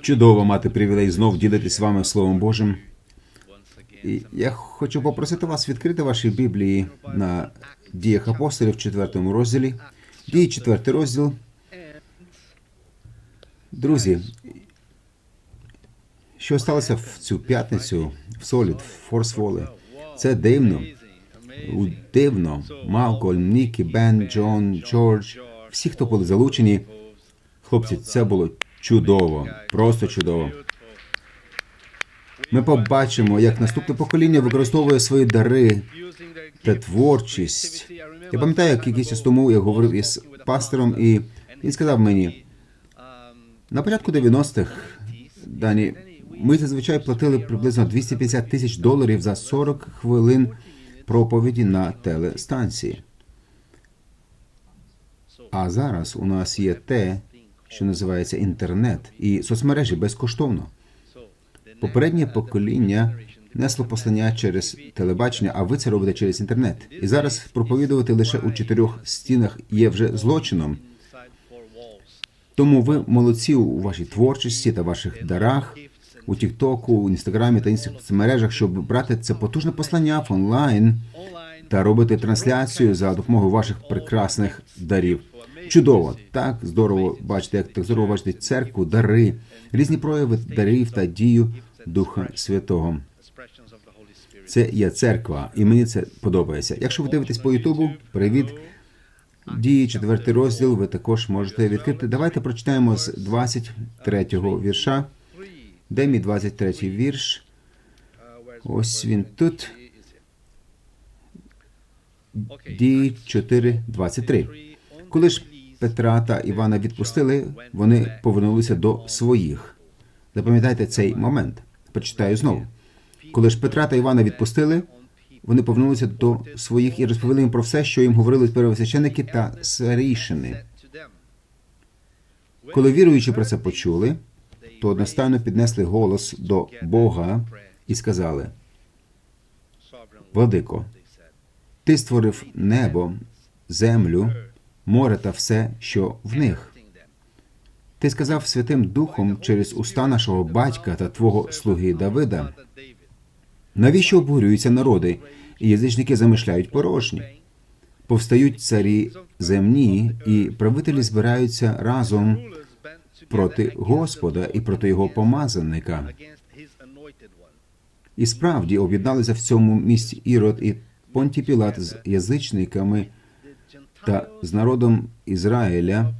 Чудово мати привілей знов ділитись з вами Словом Божим. І я хочу попросити вас відкрити ваші Біблії на діях апостолів в четвертому розділі. Дії четвертий розділ. Друзі, що сталося в цю п'ятницю в Солід, в Форсволі? Це дивно. Дивно. Малкольм, Нікі, Бен, Джон, Джордж, всі, хто були залучені. Хлопці, це було чудово, просто чудово. Ми побачимо, як наступне покоління використовує свої дари та творчість. Я пам'ятаю, як якийсь час тому я говорив із пастором, і він сказав мені, на початку 90-х, Дані, ми зазвичай платили приблизно 250 тисяч доларів за 40 хвилин проповіді на телестанції. А зараз у нас є те, що називається інтернет і соцмережі безкоштовно. Попереднє покоління несло послання через телебачення, а ви це робите через інтернет. І зараз проповідувати лише у чотирьох стінах є вже злочином. Тому ви молодці у вашій творчості та ваших дарах у Тіктоку, Інстаграмі та інших соцмережах, щоб брати це потужне послання в онлайн та робити трансляцію за допомогою ваших прекрасних дарів. Чудово, так здорово бачити, як так здорово бачити церкву, дари, різні прояви дарів та дію Духа Святого. Це є церква, і мені це подобається. Якщо ви дивитесь по Ютубу, привіт. Дії, четвертий розділ, ви також можете відкрити. Давайте прочитаємо з 23-го вірша. Де мій 23-й вірш? Ось він тут. Дії 4, 23. Коли ж Петра та Івана відпустили, вони повернулися до своїх. Запам'ятайте цей момент. Почитаю знову. Коли ж Петра та Івана відпустили, вони повернулися до своїх і розповіли їм про все, що їм говорили первосвященники та старійшини. Коли віруючі про це почули, то одностайно піднесли голос до Бога і сказали: Владико, ти створив небо, землю, море та все, що в них. Ти сказав Святим Духом через уста нашого батька та твого слуги Давида. Навіщо обурюються народи, і язичники замишляють порожні? Повстають царі земні, і правителі збираються разом проти Господа і проти його помазанника. І справді об'єдналися в цьому місці Ірод і Понті Пілат з язичниками та з народом Ізраїля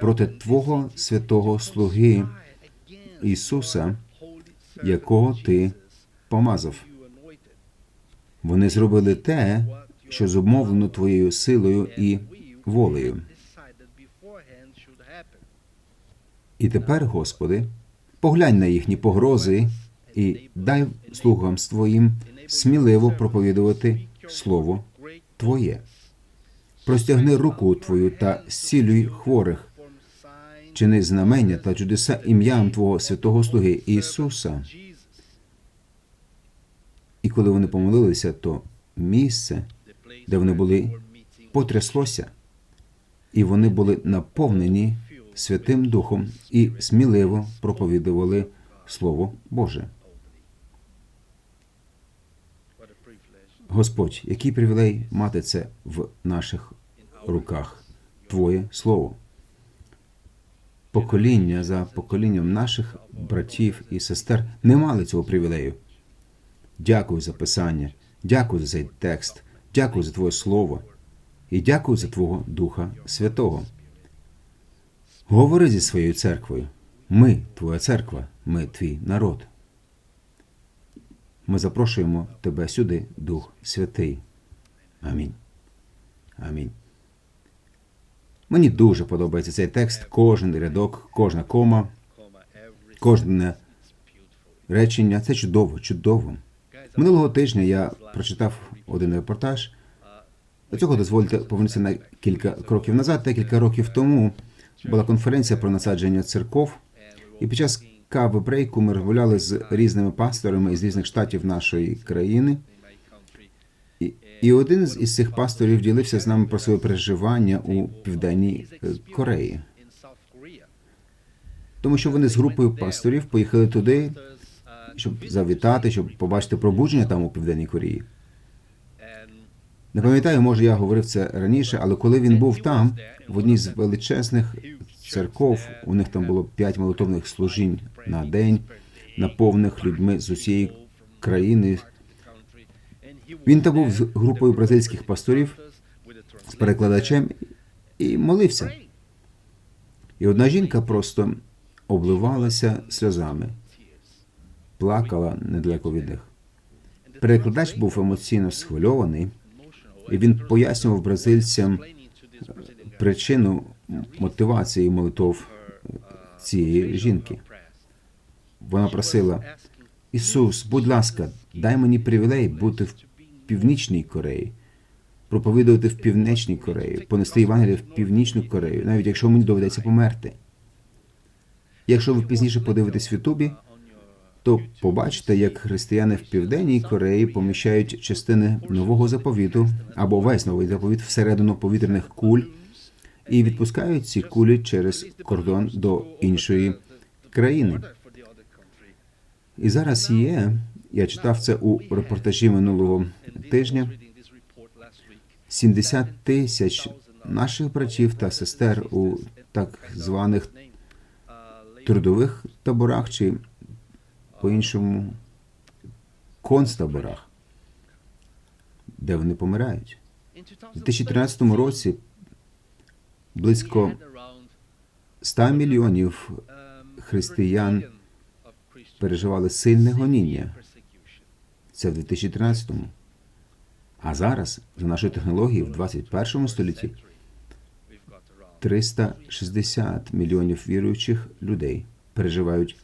проти Твого святого слуги Ісуса, якого ти помазав. Вони зробили те, що зумовлено твоєю силою і волею. І тепер, Господи, поглянь на їхні погрози і дай слугам твоїм сміливо проповідувати Слово Твоє. Простягни руку Твою та зцілюй хворих, чини знамення та чудеса ім'ям Твого святого слуги Ісуса. І коли вони помолилися, то місце, де вони були, потряслося, і вони були наповнені Святим Духом і сміливо проповідували Слово Боже. Господь, який привілей мати це в наших руках, Твоє Слово. Покоління за поколінням наших братів і сестер не мали цього привілею. Дякую за писання, дякую за цей текст, дякую за Твоє Слово і дякую за Твого Духа Святого. Говори зі своєю церквою. Ми Твоя церква, ми твій народ. Ми запрошуємо Тебе сюди, Дух Святий. Амінь. Амінь. Мені дуже подобається цей текст, кожен рядок, кожна кома, кожне речення. Це чудово, чудово. Минулого тижня я прочитав один репортаж. До цього дозвольте повернутися на кілька кроків назад. Декілька років тому була конференція про насадження церков, і під час кави брейку ми розмовляли з різними пасторами із різних штатів нашої країни. І, один із цих пасторів ділився з нами про своє переживання у південній е, Кореї. тому що вони з групою пасторів поїхали туди, щоб завітати, щоб побачити пробудження там у Південній Кореї. Не пам'ятаю, може я говорив це раніше, але коли він був там, в одній з величезних церков, у них там було п'ять молитовних служінь на день, наповнених людьми з усієї країни. Він там був з групою бразильських пасторів, з перекладачем і молився. І одна жінка просто обливалася сльозами, плакала недалеко від них. Перекладач був емоційно схвильований, і він пояснював бразильцям причину мотивації молитов цієї жінки. Вона просила Ісус, будь ласка, дай мені привілей бути в Північній Кореї, проповідувати в Північній Кореї, понести Євангеліє в Північну Корею, навіть якщо мені доведеться померти. Якщо ви пізніше подивитесь в Ютубі, то побачите, як християни в Південній Кореї поміщають частини нового заповіту або весь новий заповіт всередину повітряних куль і відпускають ці кулі через кордон до іншої країни. І зараз є. Я читав це у репортажі минулого тижня. 70 тисяч наших братів та сестер у так званих трудових таборах чи по-іншому концтаборах, де вони помирають. У 2013 році близько 100 мільйонів християн переживали сильне гоніння. Це в 2013-му. А зараз, за нашою технологією, в 21 столітті 360 мільйонів віруючих людей переживають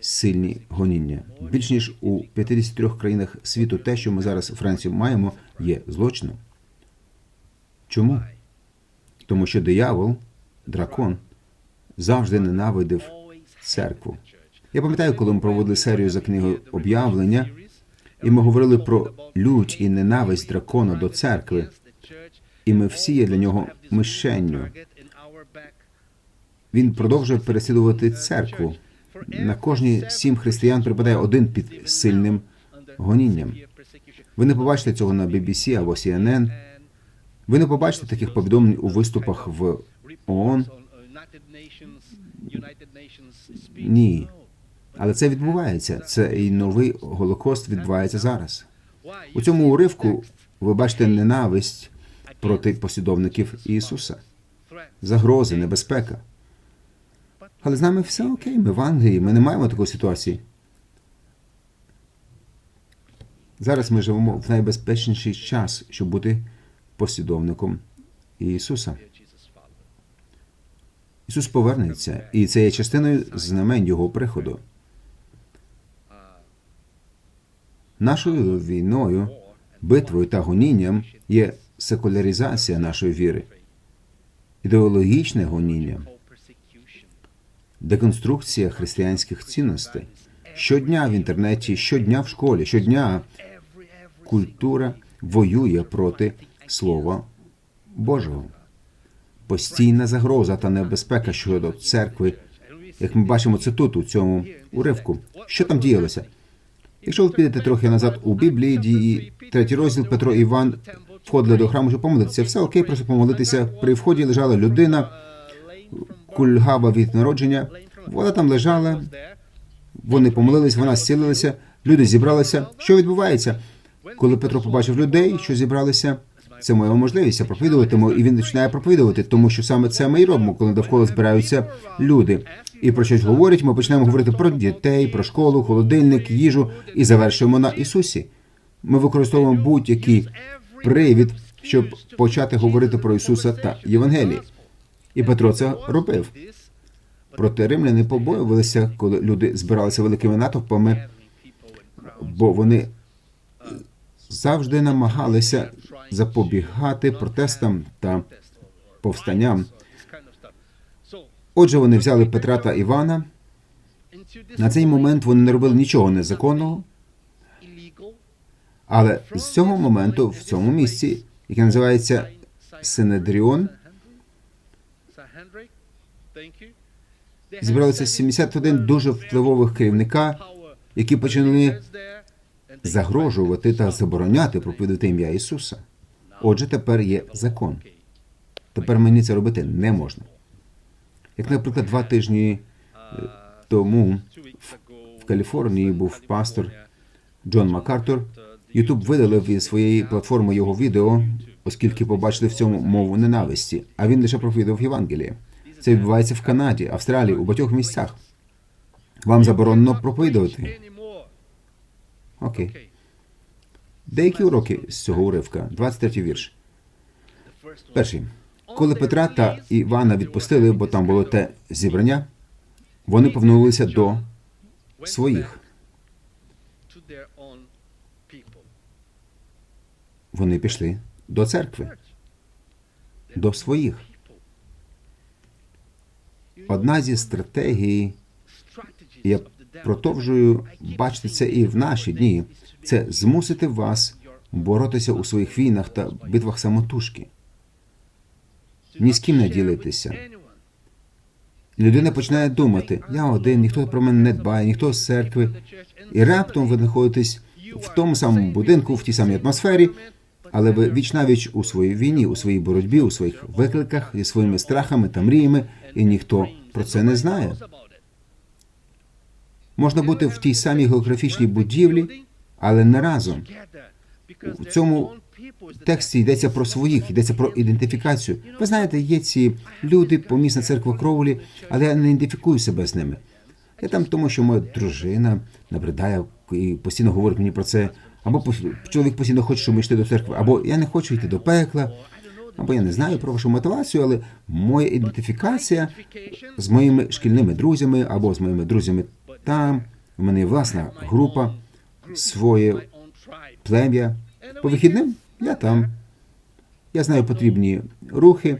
сильні гоніння. Більш ніж у 53 країнах світу те, що ми зараз у Франції маємо, є злочином. Чому? Тому що диявол, дракон, завжди ненавидив церкву. Я пам'ятаю, коли ми проводили серію за книгою об'явлення, і ми говорили про лють і ненависть дракона до церкви, і ми всі є для нього мишенню. Він продовжує переслідувати церкву. На кожні сім християн припадає один під сильним гонінням. Ви не побачите цього на BBC або CNN. Ви не побачите таких повідомлень у виступах в ООН. Ні. Але це відбувається. Це і новий голокост відбувається зараз. У цьому уривку ви бачите ненависть проти послідовників Ісуса, загрози, небезпека. Але з нами все окей, ми в Англії, ми не маємо такої ситуації. Зараз ми живемо в найбезпечніший час, щоб бути послідовником Ісуса. Ісус повернеться, і це є частиною знамень Його приходу. Нашою війною, битвою та гонінням є секуляризація нашої віри, ідеологічне гоніння, деконструкція християнських цінностей. Щодня в інтернеті, щодня в школі, щодня культура воює проти Слова Божого. Постійна загроза та небезпека щодо церкви, як ми бачимо це тут, у цьому уривку. Що там діялося? Якщо ви підете трохи назад у Біблії, дії, третій розділ Петро і Іван входили до храму, щоб помолитися. Все окей, просто помолитися. При вході лежала людина, кульгава від народження. Вона там лежала, вони помолились, вона зцілилася, люди зібралися. Що відбувається? Коли Петро побачив людей, що зібралися, це моя можливість проповідувати, і він починає проповідувати, тому що саме це ми і робимо, коли довкола збираються люди. І про щось говорять, ми почнемо говорити про дітей, про школу, холодильник, їжу і завершуємо на Ісусі. Ми використовуємо будь-який привід, щоб почати говорити про Ісуса та Євангелії. І Петро це робив. Проте римляни побоювалися, коли люди збиралися великими натовпами, бо вони завжди намагалися запобігати протестам та повстанням. Отже, вони взяли Петра та Івана. На цей момент вони не робили нічого незаконного, але з цього моменту, в цьому місці, яке називається Синедріон, зібралося 71 дуже впливових керівника, які почали загрожувати та забороняти проповідати ім'я Ісуса. Отже, тепер є закон. Тепер мені це робити не можна. Як, наприклад, два тижні е, тому в Каліфорнії був пастор Джон Макартур. Ютуб видалив із своєї платформи його відео, оскільки побачили в цьому мову ненависті, а він лише проповідував Євангеліє. Це відбувається в Канаді, Австралії, у багатьох місцях. Вам заборонено проповідувати. Окей. Деякі уроки з цього уривка, 23 вірш. Перший. Коли Петра та Івана відпустили, бо там було те зібрання, вони повернулися до своїх. Вони пішли до церкви, до своїх. Одна зі стратегій, продовжую бачити це і в наші дні, це змусити вас боротися у своїх війнах та битвах самотужки. ні з ким не ділитися. Людина починає думати: я один, ніхто про мене не дбає, ніхто з церкви. І раптом ви знаходитесь в тому самому будинку, в тій самій атмосфері, але ви вічнавіч у своїй війні, у своїй боротьбі, у своїх викликах зі своїми страхами та мріями, і ніхто про це не знає. Можна бути в тій самій географічній будівлі, але не разом. В цьому тексті йдеться про своїх, йдеться про ідентифікацію. Ви знаєте, є ці люди, помісна церква Кроулі, але я не ідентифікую себе з ними. Я там тому, що моя дружина набридає і постійно говорить мені про це. Або чоловік постійно хоче, щоб ми йшли до церкви, або я не хочу йти до пекла, або я не знаю про вашу мотивацію, але моя ідентифікація з моїми шкільними друзями або з моїми друзями там. У мене власна група, своє плем'я. По вихідним я там. Я знаю потрібні рухи,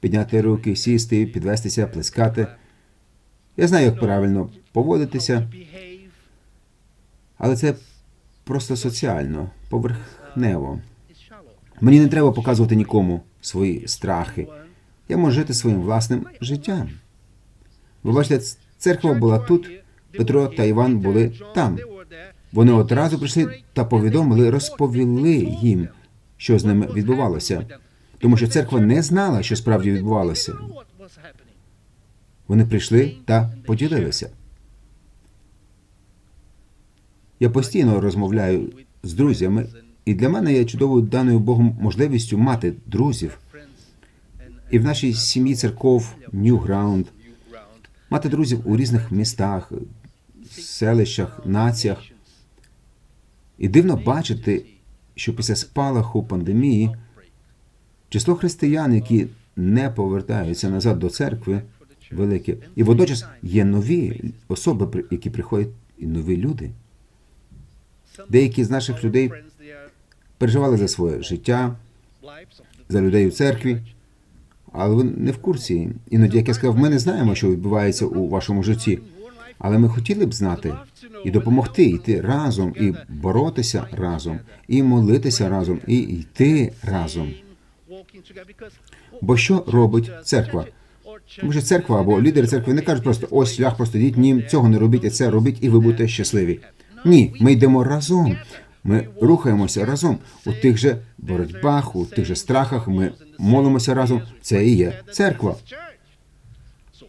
підняти руки, сісти, підвестися, плескати. Я знаю, як правильно поводитися, але це просто соціально, поверхнево. Мені не треба показувати нікому свої страхи. Я можу жити своїм власним життям. Ви бачите, церква була тут, Петро та Іван були там. Вони одразу прийшли та повідомили, розповіли їм, що з ними відбувалося, тому що церква не знала, що справді відбувалося. Вони прийшли та поділилися. Я постійно розмовляю з друзями, і для мене є чудовою даною Богом можливістю мати друзів. І в нашій сім'ї церков Ньюграунд мати друзів у різних містах, селищах, націях. І дивно бачити, що після спалаху пандемії число християн, які не повертаються назад до церкви, велике. І водночас є нові особи, які приходять, і нові люди. Деякі з наших людей Переживали за своє життя, за людей у церкві, але ви не в курсі. Іноді, як я сказав, ми не знаємо, що відбувається у вашому житті. Але ми хотіли б знати і допомогти йти разом, і боротися разом, і молитися разом, і йти разом. Бо що робить церква? Тому що церква або лідери церкви не кажуть просто ось шлях, просто йдіть, ні, цього не робіть, а це робіть, і ви будете щасливі. Ні, ми йдемо разом. Ми рухаємося разом у тих же боротьбах, у тих же страхах. Ми молимося разом. Це і є церква.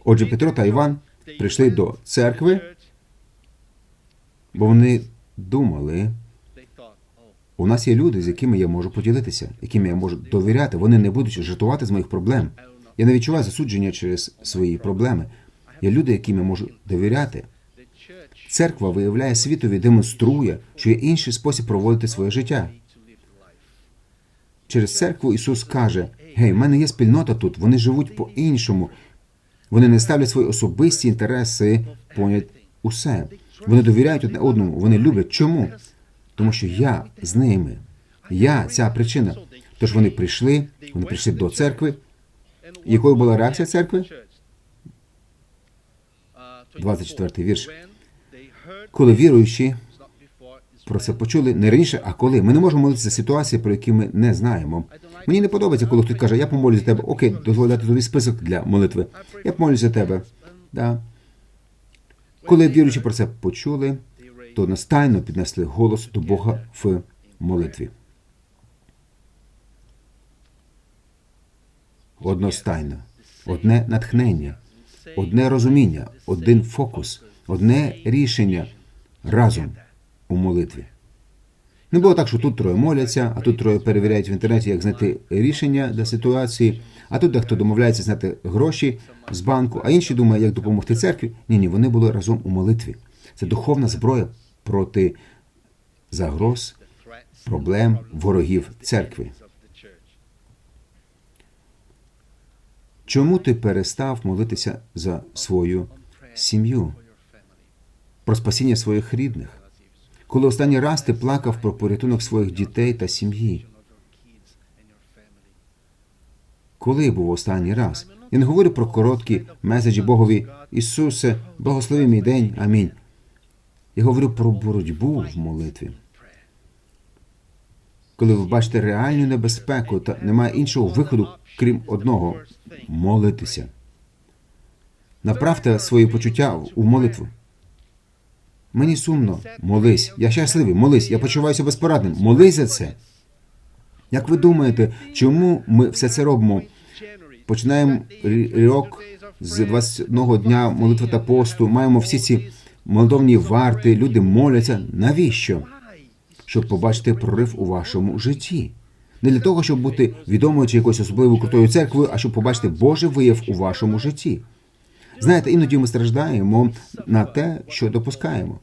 Отже, Петро та Іван прийшли до церкви, бо вони думали, у нас є люди, з якими я можу поділитися, яким я можу довіряти. Вони не будуть жартувати з моїх проблем. Я не відчуваю засудження через свої проблеми. Є люди, яким я можу довіряти. Церква виявляє світові, демонструє, що є інший спосіб проводити своє життя. Через церкву Ісус каже: Гей, в мене є спільнота тут, вони живуть по-іншому. Вони не ставлять свої особисті інтереси понад усе. Вони довіряють одне одному, вони люблять. Чому? Тому що я з ними. Я ця причина. Тож вони прийшли, вони прийшли до церкви. Якою була реакція церкви? 24 вірш. Коли віруючі про це почули не раніше, а коли. Ми не можемо молитися ситуації, про які ми не знаємо. Мені не подобається, коли хтось каже, я помолюсь за тебе. Окей, дозволяти тобі список для молитви. Я помолюсь за тебе. Да. Коли віруючі про це почули, то настайно піднесли голос до Бога в молитві. Одностайно, одне натхнення, одне розуміння, один фокус, одне рішення разом у молитві. Не було так, що тут троє моляться, а тут троє перевіряють в інтернеті, як знайти рішення для ситуації, а тут дехто домовляється знати гроші з банку, а інші думають, як допомогти церкві. Ні, ні, вони були разом у молитві. Це духовна зброя проти загроз, проблем, ворогів церкви. Чому ти перестав молитися за свою сім'ю, про спасіння своїх рідних? Коли останній раз ти плакав про порятунок своїх дітей та сім'ї? Коли був останній раз? Я не говорю про короткі меседжі Богові Ісусе, благослови мій день, амінь. Я говорю про боротьбу в молитві. Коли ви бачите реальну небезпеку та немає іншого виходу, крім одного молитися. Направте свої почуття у молитву. Мені сумно, молись. Я щасливий, молись. Я почуваюся безпорадним. Молись за це. Як ви думаєте, чому ми все це робимо? Починаємо рік з 21 дня молитви та посту, маємо всі ці молитовні варти, люди моляться. Навіщо? Щоб побачити прорив у вашому житті. Не для того, щоб бути відомою чи якоюсь особливою крутою церквою, а щоб побачити Божий вияв у вашому житті. Знаєте, іноді ми страждаємо на те, що допускаємо.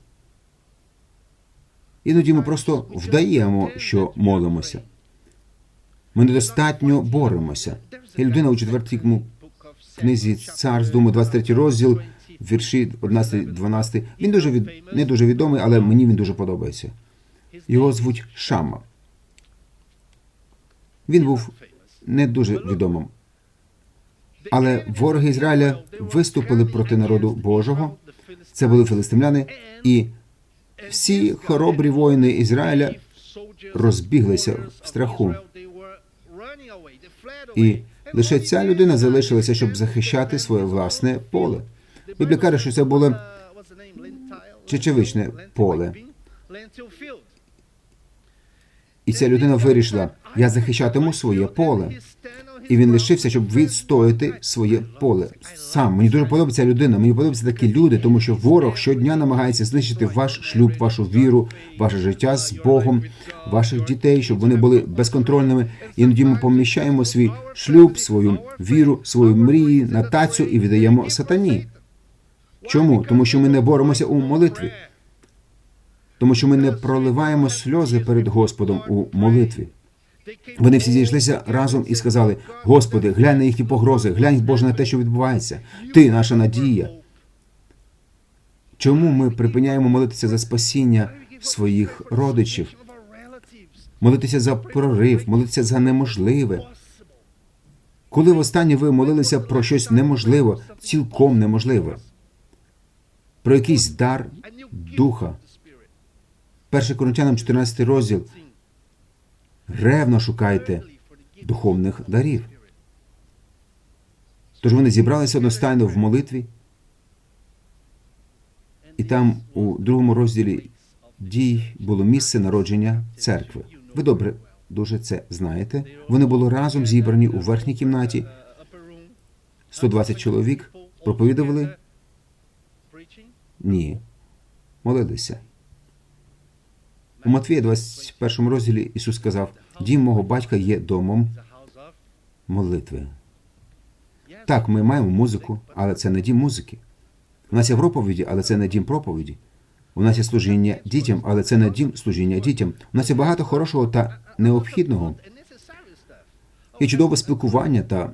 Іноді ми просто вдаємо, що молимося. Ми недостатньо боремося. Є людина у четвертому книзі цар з Думи, 23 розділ, вірші 11-12. Він дуже від... не дуже відомий, але мені він дуже подобається. Його звуть Шама. Він був не дуже відомим. Але вороги Ізраїля виступили проти народу Божого. Це були филистимляни, і всі хоробрі воїни Ізраїля розбіглися в страху. І лише ця людина залишилася, щоб захищати своє власне поле. Біблія каже, що це було чечевичне поле. І ця людина вирішила: я захищатиму своє поле. І він лишився, щоб відстояти своє поле. Сам мені дуже подобається людина. Мені подобаються такі люди, тому що ворог щодня намагається знищити ваш шлюб, вашу віру, ваше життя з Богом, ваших дітей, щоб вони були безконтрольними. Іноді ми поміщаємо свій шлюб, свою віру, свої мрії на тацю і віддаємо сатані. Чому? Тому що ми не боремося у молитві. Тому що ми не проливаємо сльози перед Господом у молитві. Вони всі зійшлися разом і сказали: Господи, глянь на їхні погрози, глянь Боже на те, що відбувається. Ти наша надія. Чому ми припиняємо молитися за спасіння своїх родичів, молитися за прорив, молитися за неможливе? Коли востаннє ви молилися про щось неможливе, цілком неможливе, про якийсь дар духа? 1 Коринтянам 14 розділ. Ревно шукайте духовних дарів. Тож вони зібралися одностайно в молитві, і там у другому розділі дій було місце народження церкви. Ви добре дуже це знаєте. Вони були разом зібрані у верхній кімнаті. 120 чоловік проповідували? Ні. Молилися. У Матвія 21 розділі Ісус сказав: Дім мого батька є домом молитви. Так, ми маємо музику, але це не дім музики. У нас є проповіді, але це не дім проповіді. У нас є служіння дітям, але це не дім служіння дітям. У нас є багато хорошого та необхідного. Є чудове спілкування та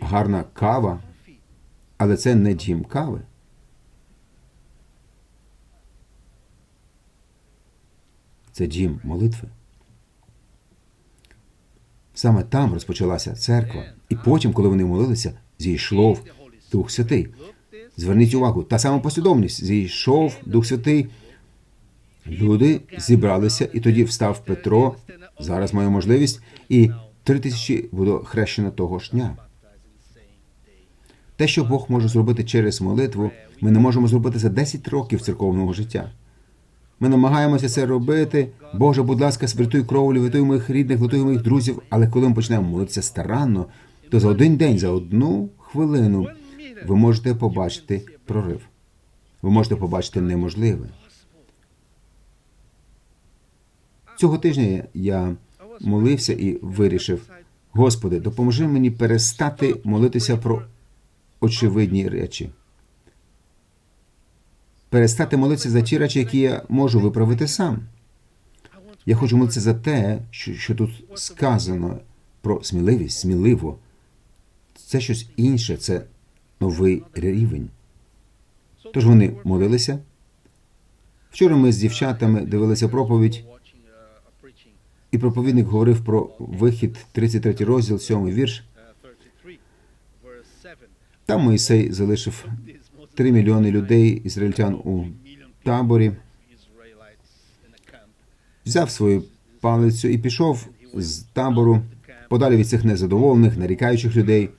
гарна кава, але це не дім кави. Це дім молитви. Саме там розпочалася церква. І потім, коли вони молилися, зійшов Дух Святий. Зверніть увагу, та сама послідовність. Зійшов Дух Святий. Люди зібралися, і тоді встав Петро. Зараз маю можливість, і три тисячі було хрещено того ж дня. Те, що Бог може зробити через молитву, ми не можемо зробити за 10 років церковного життя. Ми намагаємося це робити. Боже, будь ласка, святуй кровлю, врятуй моїх рідних, врятуй моїх друзів. Але коли ми почнемо молитися старанно, то за один день, за одну хвилину ви можете побачити прорив. Ви можете побачити неможливе. Цього тижня я молився і вирішив: Господи, допоможи мені перестати молитися про очевидні речі. Перестати молитися за ті речі, які я можу виправити сам. Я хочу молитися за те, що, що тут сказано про сміливість, сміливо. Це щось інше, це новий рівень. Тож вони молилися. Вчора ми з дівчатами дивилися проповідь, і проповідник говорив про вихід, 33 розділ, 7 вірш. Там Моїсей залишив 3 мільйони людей, ізраїльтян у таборі, взяв свою палицю і пішов з табору подалі від цих незадоволених, нарікаючих людей,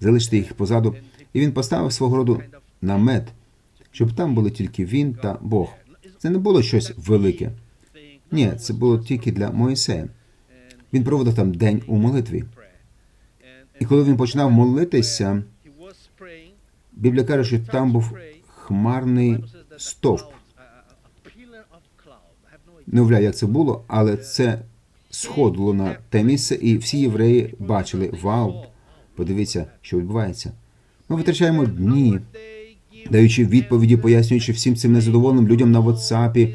залишити їх позаду. І він поставив свого роду намет, щоб там були тільки він та Бог. Це не було щось велике. Ні, це було тільки для Моїсея. Він проводив там день у молитві. І коли він починав молитися, Біблія каже, що там був хмарний стовп. Не уявляю, як це було, але це сходило на те місце, і всі євреї бачили: Вау, подивіться, що відбувається. Ми витрачаємо дні, даючи відповіді, пояснюючи всім цим незадоволеним людям на WhatsApp.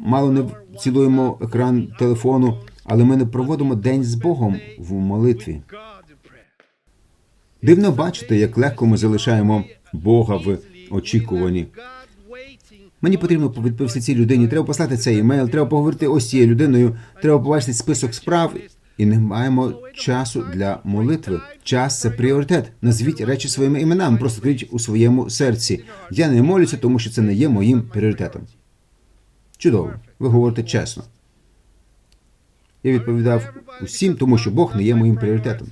Мало не цілуємо екран телефону, але ми не проводимо день з Богом в молитві. Дивно бачити, як легко ми залишаємо Бога в очікуванні. Мені потрібно відповісти цій людині. Треба послати цей емейл, треба поговорити ось цією людиною, треба побачити список справ. І не маємо часу для молитви. Час це пріоритет. Назвіть речі своїми іменами, просто скажіть у своєму серці. Я не молюся, тому що це не є моїм пріоритетом. Чудово, ви говорите чесно. Я відповідав усім, тому що Бог не є моїм пріоритетом.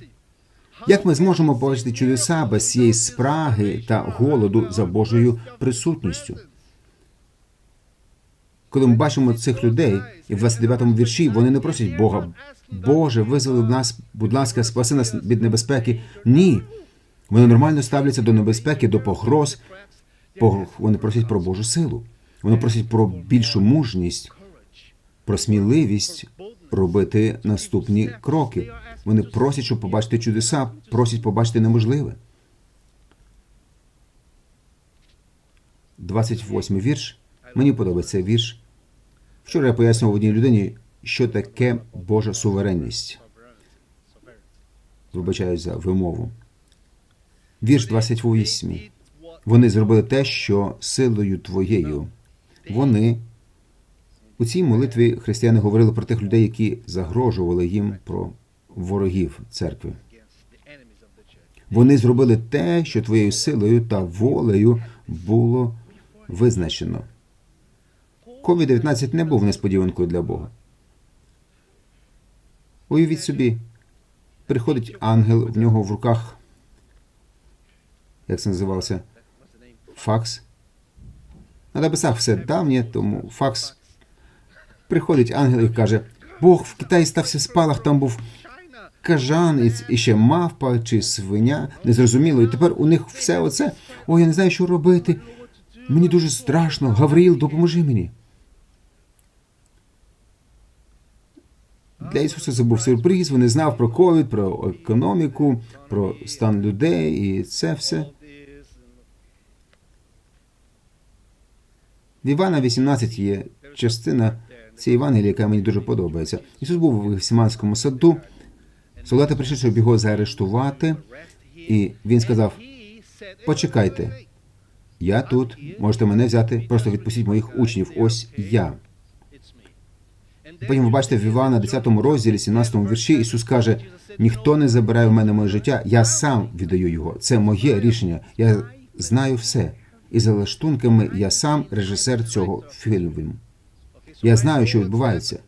Як ми зможемо побачити чудеса без цієї спраги та голоду за Божою присутністю? Коли ми бачимо цих людей, і в 29-му вірші вони не просять Бога, Боже, визволи нас, будь ласка, спаси нас від небезпеки. Ні. Вони нормально ставляться до небезпеки, до погроз. Вони просять про Божу силу. Вони просять про більшу мужність, про сміливість робити наступні кроки. Вони просять, щоб побачити чудеса, просять побачити неможливе. 28 вірш. Мені подобається вірш. Вчора я пояснював одній людині, що таке Божа суверенність. Вибачаюсь за вимову. Вірш 28. Вони зробили те, що силою твоєю. Вони у цій молитві християни говорили про тих людей, які загрожували їм про ворогів церкви. Вони зробили те, що твоєю силою та волею було визначено. COVID-19 не був несподіванкою для Бога. Уявіть собі, приходить ангел, в нього в руках, як це називався, факс. На небесах все давнє, тому факс. Приходить ангел і каже: Бог в Китаї стався спалах, там був кажан і, ще мавпа чи свиня, незрозуміло. І тепер у них все оце. Ой, я не знаю, що робити. Мені дуже страшно. Гавриїл, допоможи мені. Для Ісуса це був сюрприз. Він не знав про ковід, про економіку, про стан людей і це все. В Івана 18 є частина цієї Євангелії, яка мені дуже подобається. Ісус був у Гефсиманському саду. Солдати прийшли, щоб його заарештувати, і він сказав: Почекайте, я тут, можете мене взяти, просто відпустіть моїх учнів. Ось я. Потім ви бачите в Івана 10 розділі, 17 вірші, Ісус каже: ніхто не забирає в мене моє життя, я сам віддаю його. Це моє рішення. Я знаю все. І за лаштунками я сам режисер цього фільму. Я знаю, що відбувається.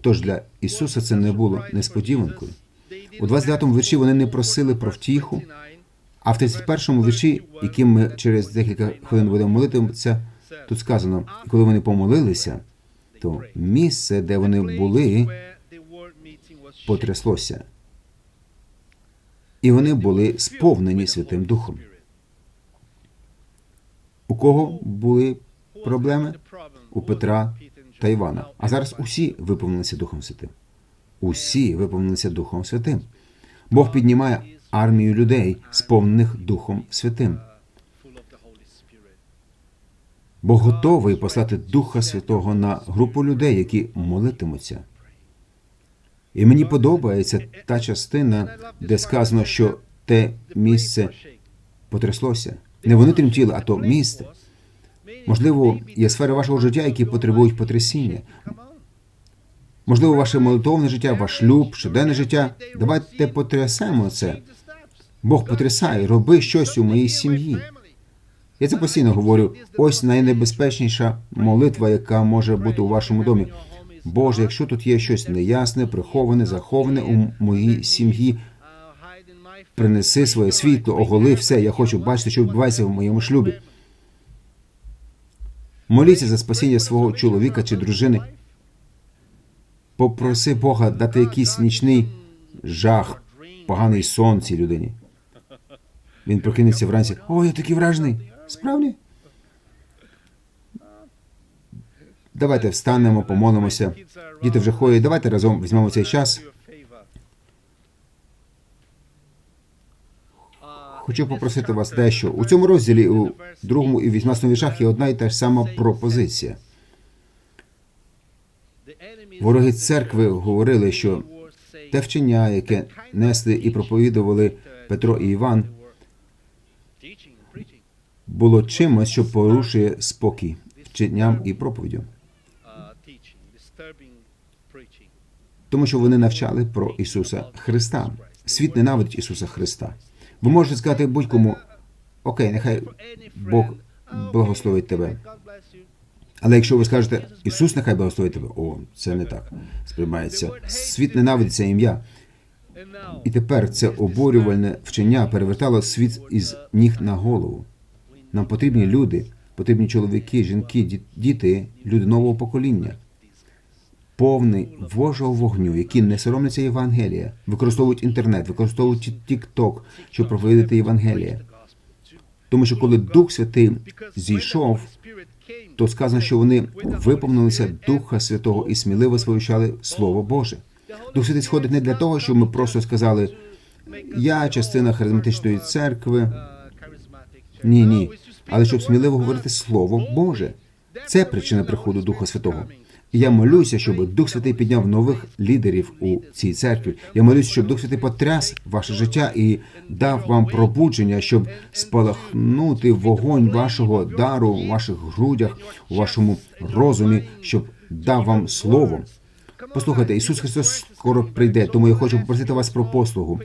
Тож для Ісуса це не було несподіванкою. У 29-му вірші вони не просили про втіху, а в 31-му вірші, яким ми через декілька хвилин будемо молитися, тут сказано, коли вони помолилися, то місце, де вони були, потряслося. І вони були сповнені Святим Духом. У кого були проблеми? У Петра та Івана. А зараз усі виповнилися Духом Святим. Усі виповнилися Духом Святим. Бог піднімає армію людей, сповнених Духом Святим. Бог готовий послати Духа Святого на групу людей, які молитимуться. І мені подобається та частина, де сказано, що те місце потряслося. Не вони тремтіли, а то місце. Можливо, є сфери вашого життя, які потребують потрясіння. Можливо, ваше молитовне життя, ваш шлюб, щоденне життя. Давайте потрясемо це. Бог потрясає, роби щось у моїй сім'ї. Я це постійно говорю. Ось найнебезпечніша молитва, яка може бути у вашому домі. Боже, якщо тут є щось неясне, приховане, заховане у моїй сім'ї, принеси своє світло, оголи все. Я хочу бачити, що відбувається в моєму шлюбі. Моліться за спасіння свого чоловіка чи дружини. Попроси Бога дати якийсь нічний жах, поганий сон цій людині. Він прокинеться вранці. О, я такий вражений. Справді? Давайте встанемо, помолимося. Діти вже ходять. Давайте разом візьмемо цей час. Хочу попросити вас дещо. У цьому розділі, у другому і 18 віршах, є одна і та ж сама пропозиція. Вороги церкви говорили, що те вчення, яке несли і проповідували Петро і Іван, було чимось, що порушує спокій вченням і проповіддю. Тому що вони навчали про Ісуса Христа. Світ ненавидить Ісуса Христа. Ви можете сказати будь-кому, окей, нехай Бог благословить тебе. Але якщо ви скажете Ісус, нехай благословить тебе, о, це не так сприймається. Світ ненавидить це ім'я. І тепер це обурювальне вчення перевертало світ із ніг на голову. Нам потрібні люди, потрібні чоловіки, жінки, діти, люди нового покоління, повний Божого вогню, які не соромляться Євангелія, використовують інтернет, використовують TikTok, щоб проповідати Євангеліє. Тому що коли Дух Святий зійшов, то сказано, що вони виповнилися Духа Святого і сміливо сповіщали Слово Боже. Дух Святий сходить не для того, щоб ми просто сказали я частина харизматичної церкви. Ні, ні. Але щоб сміливо говорити Слово Боже. Це причина приходу Духа Святого. І я молюся, щоб Дух Святий підняв нових лідерів у цій церкві. Я молюся, щоб Дух Святий потряс ваше життя і дав вам пробудження, щоб спалахнути вогонь вашого дару у ваших грудях, у вашому розумі, щоб дав вам слово. Послухайте, Ісус Христос скоро прийде, тому я хочу попросити вас про послугу.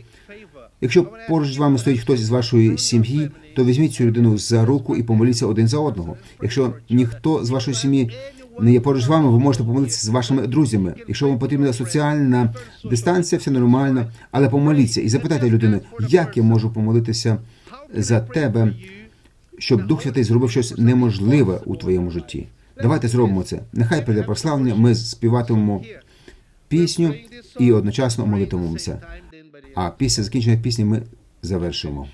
Якщо поруч з вами стоїть хтось з вашої сім'ї, то візьміть цю людину за руку і помоліться один за одного. Якщо ніхто з вашої сім'ї не є поруч з вами, ви можете помолитися з вашими друзями. Якщо вам потрібна соціальна дистанція, все нормально, але помоліться і запитайте людину, як я можу помолитися за тебе, щоб Дух Святий зробив щось неможливе у твоєму житті. Давайте зробимо це. Нехай прийде прославлення, ми співатимемо пісню і одночасно молитимемося. А після закінчення пісні ми завершимо.